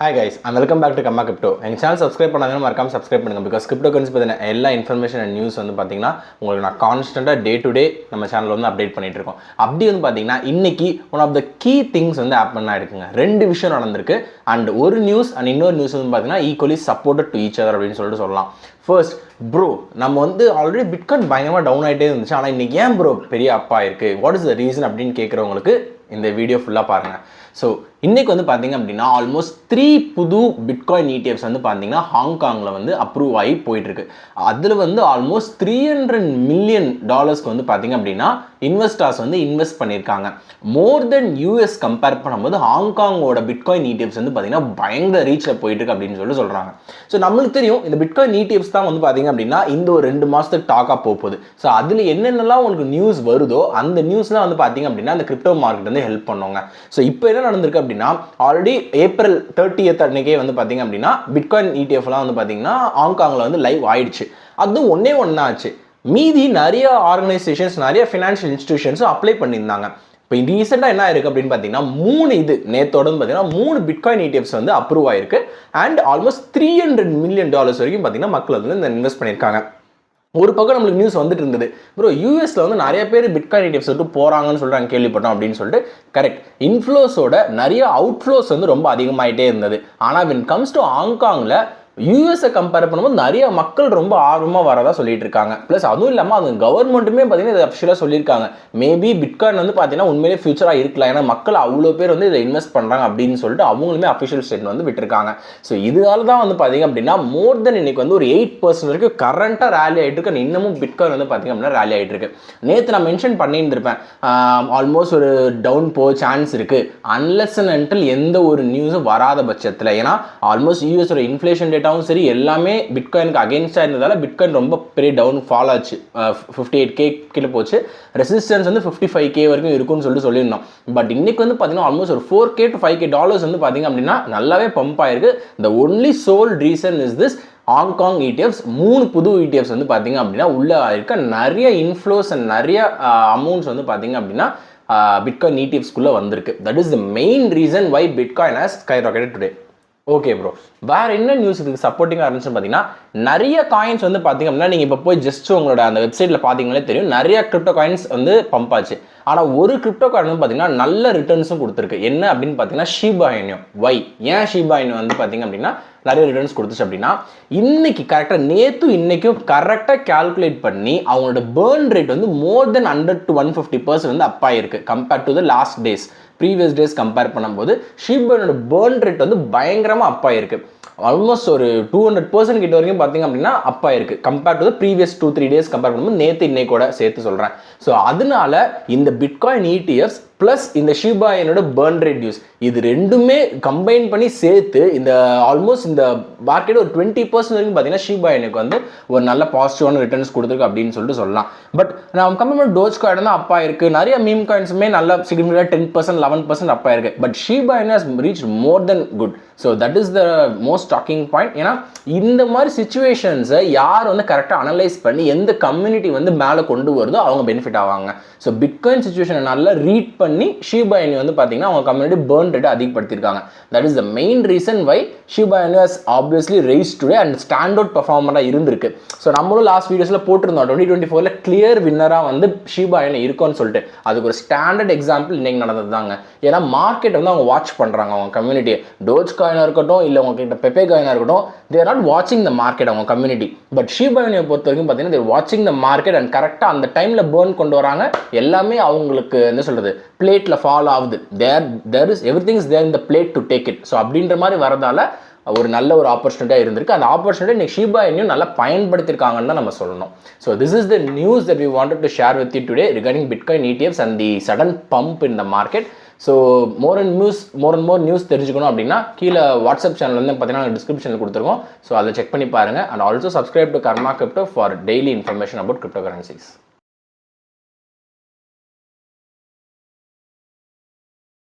Hi guys and welcome back to Karma Crypto எங்கள் channel subscribe பண்ணாங்கன்னா மறக்காம subscribe பண்ணுங்க பிகாஸ் கிரிப்டோ கரன்சி பற்றின எல்லா இன்ஃபர்மேஷன் அண்ட் நியூஸ் வந்து பார்த்தீங்கன்னா உங்களுக்கு நான் கான்ஸ்டண்ட்டாக டே டு டே நம்ம சேனலில் வந்து அப்டேட் பண்ணிட்டு இருக்கோம். அப்படி வந்து பார்த்தீங்கன்னா இன்னைக்கு one of the key things வந்து ஆப் பண்ணா இருக்குங்க ரெண்டு விஷயம் நடந்திருக்கு அண்ட் ஒரு நியூஸ் அண்ட் இன்னொரு நியூஸ் வந்து பார்த்தீங்கன்னா equally supported to each other அப்படின்னு சொல்லிட்டு சொல்லலாம். ஃபர்ஸ்ட் ப்ரோ நம்ம வந்து ஆல்ரெடி பிட்காயின் பயங்கரமாக டவுன் ஆகிட்டே இருந்துச்சு. ஆனால் இன்னைக்கு ஏன் ப்ரோ பெரிய அப்பா இருக்குது வாட் இஸ் த ரீசன் அப்படின்னு கேட்குறவங்களுக்கு இந்த வீடியோ ஃபுல்லாக பாருங்கள் ஸோ இன்றைக்கி வந்து பார்த்தீங்க அப்படின்னா ஆல்மோஸ்ட் த்ரீ புது பிட்காயின் இடிஎஃப்ஸ் வந்து பார்த்தீங்கன்னா ஹாங்காங்கில் வந்து அப்ரூவ் ஆகி போயிட்டுருக்கு. அதில் வந்து ஆல்மோஸ்ட் த்ரீ ஹண்ட்ரட் மில்லியன் டாலர்ஸ்க்கு வந்து பார்த்தீங்க அப்படின்னா இன்வெஸ்டர்ஸ் வந்து இன்வெஸ்ட் பண்ணியிருக்காங்க. மோர் தென் யூஎஸ் கம்பேர் பண்ணும்போது ஹாங்காங்கோட பிட்காயின் இடிஎஃப்ஸ் வந்து பார்த்தீங்கன்னா பயங்கர ரீச்சில் போயிட்டுருக்கு அப்படின்னு சொல்லி சொல்கிறாங்க ஸோ நம்மளுக்கு தெரியும் இந்த பிட்காயின் இடிஎஃப்ஸ் தான் வந்து பார்த்தீங்க அப்படின்னா இந்த ஒரு ரெண்டு மாதத்துக்கு டாக்காக போகுது. ஸோ அதில் என்னென்னலாம் உங்களுக்கு நியூஸ் வருதோ அந்த நியூஸ்லாம் வந்து பார்த்தீங்க அப்படின்னா அந்த கிரிப்டோ மார்க்கெட் வந்து ஹெல்ப் பண்ணுவாங்க ஸோ இப்போ என்ன நடந்திருக்கு அப்படின்னா ஆல்ரெடி ஏப்ரல் தேர்ட்டியத் அன்னைக்கே வந்து பார்த்தீங்க அப்படின்னா பிட்காயின் இடிஎஃப்லாம் வந்து பார்த்தீங்கன்னா ஹாங்காங்கில் வந்து லைவ் ஆயிடுச்சு. அதுவும் ஒன்றே ஒன்றா ஆச்சு. மீதி நிறைய ஆர்கனைசேஷன்ஸ் நிறைய ஃபினான்ஷியல் இன்ஸ்டிடியூஷன்ஸும் அப்ளை பண்ணியிருந்தாங்க. இப்போ ரீசெண்டாக என்ன இருக்குது அப்படின்னு பார்த்தீங்கன்னா மூணு இது நேத்தோட பார்த்தீங்கன்னா மூணு பிட்காயின் இடிஎஃப்ஸ் வந்து அப்ரூவ் ஆயிருக்கு. And almost three hundred million dollars வரைக்கும் பார்த்தீங்கன்னா மக்கள் வந்து இந்த இன்வெஸ்ட் பண்ணியிருக்காங்க. ஒரு பக்கம் நம்மளுக்கு நியூஸ் வந்துட்டு இருந்தது ப்ரோ யூஎஸ்ல வந்து நிறைய பேர் பிட்காயின் இடிஎஃப்ஸ் விட்டு போறாங்கன்னு சொல்லிட்டு கேள்விப்பட்டோம் அப்படின்னு சொல்லிட்டு கரெக்ட் இன்ஃப்ளோஸோட நிறைய அவுட்ஃப்ளோஸ் வந்து ரொம்ப அதிகமாயிட்டே இருந்தது. ஆனால் வின் கம்ஸ் டு ஹாங்காங்கில் யூஎஸை கம்பேர் பண்ணும்போது நிறைய மக்கள் ரொம்ப ஆர்வமாக வரதா சொல்லிட்டு இருக்காங்க ப்ளஸ் அதுவும் இல்லாமல் அது கவர்மெண்ட்டுமே பார்த்தீங்கன்னா இதை அஃபிஷியலாக சொல்லியிருக்காங்க. மேபி பிட்காயின் வந்து பார்த்தீங்கன்னா உண்மையிலே ஃபியூச்சராக இருக்கலாம் ஏன்னா மக்கள் அவ்வளோ பேர் வந்து இதை இன்வெஸ்ட் பண்ணுறாங்க அப்படின்னு சொல்லிட்டு அவங்களுமே அஃபிஷியல் ஸ்டேட்மெண்ட் வந்து விட்டுருக்காங்க. ஸோ இதனால தான் வந்து பார்த்தீங்க அப்படின்னா மோர் தென் இன்னைக்கு வந்து ஒரு எயிட் பர்சன்ட் வரைக்கும் கரண்ட்டாக ரேலி ஆகிட்டு இருக்கு. இன்னமும் பிட்காயின் வந்து பார்த்தீங்க அப்படின்னா ரேலி ஆகிட்டு இருக்கு. நேற்று நான் மென்ஷன் பண்ணியிருந்திருப்பேன். ஆல்மோஸ்ட் ஒரு டவுன் போக சான்ஸ் இருக்குது அன்லெஸ் அண்ட் அன்டில் எந்த ஒரு நியூஸும் வராத பட்சத்தில். ஏன்னா ஆல்மோஸ்ட் யூஎஸோட இன்ஃப்ளேஷன் டேட்டாவும் சரி எல்லாமே பிட்காயினுக்கு அகேன்ஸ்டாக இருந்ததால பிட்காயின் ரொம்ப பெரிய டவுன் ஃபால் ஆச்சு. ஃபிஃப்டி எயிட் கே கீழே போச்சு. ரெசிஸ்டன்ஸ் வந்து ஃபிஃப்டி ஃபைவ் கே வரைக்கும் இருக்கும்னு சொல்லிட்டு சொல்லியிருந்தோம். பட் இன்றைக்கி வந்து பார்த்தீங்கன்னா ஆல்மோஸ்ட் ஒரு four K to five K dollars வந்து பார்த்தீங்க அப்படின்னா நல்லாவே பம்ப் ஆயிருக்கு. The only sole reason is this Hong Kong ETFs மூணு புது இடிஎஃப்ஸ் வந்து பார்த்தீங்க அப்படின்னா உள்ளே இருக்க நிறைய இன்ஃப்ளோஸ் அண்ட் நிறைய அமௌண்ட்ஸ் வந்து பார்த்தீங்க அப்படின்னா பிட்காயின் இடிஎஃப்ஸ்குள்ளே வந்திருக்கு. That is the main reason why bitcoin has skyrocket today okay bro வேற என்ன நியூஸ் இதுக்கு சப்போர்ட்டிங்காக இருந்துச்சுன்னு பார்த்தீங்கன்னா நிறைய காயின்ஸ் வந்து பார்த்தீங்க அப்படின்னா நீங்கள் இப்போ போய் ஜஸ்ட் உங்களோட அந்த வெப்சைட்டில் பார்த்தீங்களே தெரியும். நிறைய கிரிப்டோ காயின்ஸ் வந்து பம்ப் ஆச்சு. ஆனால் ஒரு கிரிப்டோ காயின் வந்து பார்த்தீங்கன்னா நல்ல ரிட்டர்ன்ஸும் கொடுத்துருக்கு. என்ன அப்படின்னு பார்த்தீங்கன்னா ஷீபாயினியம் வை ஏன் ஷீபாயினியம் வந்து பார்த்தீங்க அப்படின்னா நிறைய ரிட்டர்ன்ஸ் கொடுத்துச்சு அப்படின்னா இன்னைக்கு கரெக்டாக நேற்று இன்னைக்கும் கரெக்டாக கால்குலேட் பண்ணி அவங்களோட பேர்ன் ரேட் வந்து more than hundred to one fifty percent வந்து அப் ஆயிருக்கு compared to the last days previous days compare பண்ணும்போது ஷீபனோட பேர்ன் ரேட் வந்து பயங்கரமாக அப் ஆயிருக்கு. ஆல்மோஸ்ட் ஒரு டூ ஹண்ட்ரட் பர்சன்ட் கிட்ட வரைக்கும் பார்த்தீங்க அப்படின்னா அப் ஆயிருக்கு. Compare to previous two three days compare பண்ணும்போது நேற்று இன்னைக்கூட சேர்த்து சொல்கிறேன் ஸோ அதனால இந்த பிட்காயின் இடிஎஃப்ஸ் ப்ளஸ் இந்த ஷிபாயினோட பேர்ன் ரேட் யூஸ் இது ரெண்டுமே கம்பைன் பண்ணி சேர்த்து இந்த ஆல்மோஸ்ட் இந்த மார்க்கெட் ஒரு டுவெண்ட்டி பர்சன்ட் வரைக்கும் பார்த்தீங்கன்னா ஷிபாயினுக்கு வந்து ஒரு நல்ல பாசிட்டிவான ரிட்டர்ன்ஸ் கொடுத்துருக்கு அப்படின்னு சொல்லிட்டு சொல்லலாம். பட் நான் கம்பேர் பண்ண டோஜ் காயின் தான் அப்பா இருக்குது நிறைய மீம் காயின்ஸுமே நல்ல significant ten percent eleven percent அப்பா இருக்கு but Shiba Inu has reach more than good so that is the most talking point ஏன்னா இந்த மாதிரி சுச்சுவேஷன்ஸை யார் வந்து கரெக்டாக அனலைஸ் பண்ணி எந்த கம்யூனிட்டி வந்து மேலே கொண்டு வருதோ அவங்க பெனிஃபிட் ஆவாங்க. ஸோ பிட்காயின் சுச்சுவேஷனை நல்லா ரீட் பண்ணி ஷீபாயினி வந்து பார்த்தீங்கன்னா அவங்க கம்யூனிட்டி பேர்ன் ரேட்டை அதிகப்படுத்தியிருக்காங்க. That is the main reason why Shiba Inu has obviously rise today and stand out பர்ஃபார்மராக இருந்திருக்கு. ஸோ நம்மளும் லாஸ்ட் வீடியோஸில் போட்டிருந்தோம். டுவெண்ட்டி டுவெண்ட்டி ஃபோரில் கிளியர் வின்னராக வந்து ஷீபாயினி இருக்கும்னு சொல்லிட்டு. அதுக்கு ஒரு ஸ்டாண்டர்ட் எக்ஸாம்பிள் இன்னைக்கு நடந்தது தாங்க ஏன்னா மார்க்கெட் வந்து அவங்க வாட்ச் பண்ணுறாங்க அவங்க கம்யூனிட்டியை டோஜ் காயினாக இருக்கட்டும் இல்லை உங்ககிட்ட பெப்பே காயினாக இருக்கட்டும் தேர் நாட் வாட்சிங் த மார்க்கெட் அவங்க கம்யூனிட்டி பட் ஷீபாயினியை பொறுத்த வரைக்கும் பார்த்தீங்கன்னா தேர் வாட்சிங் த மார்க்கெட் அண்ட் கரெக்டாக அந்த டைமில் பேர்ன் கொண்டு வராங்க. எல்லாமே அவங்களுக்கு என்ன சொல்கிறது பிளேட்டில் ஃபாலோ ஆகுது. There there is everything is there இந்த plate to take it so அப்படின்ற மாதிரி வரதால ஒரு நல்ல ஒரு ஆப்பர்ச்சுனிட்டியாக இருந்திருக்கு. அந்த ஆப்பர்ச்சுனிட்டி இன்னைக்கு ஷீபா இன்னும் நல்லா பயன்படுத்திருக்காங்கன்னு தான் நம்ம சொல்லணும். So this is the news that we wanted to share with you today regarding bitcoin ETFs and the sudden pump in the market so more and news more and more news தெரிஞ்சுக்கணும் அப்படின்னா கீழே WhatsApp channel வந்து பார்த்தீங்கன்னா டிஸ்கிரிப்ஷனில் கொடுத்துருக்கோம். So அதை check பண்ணி பாருங்கள் and also subscribe to Karma Crypto for daily information about cryptocurrencies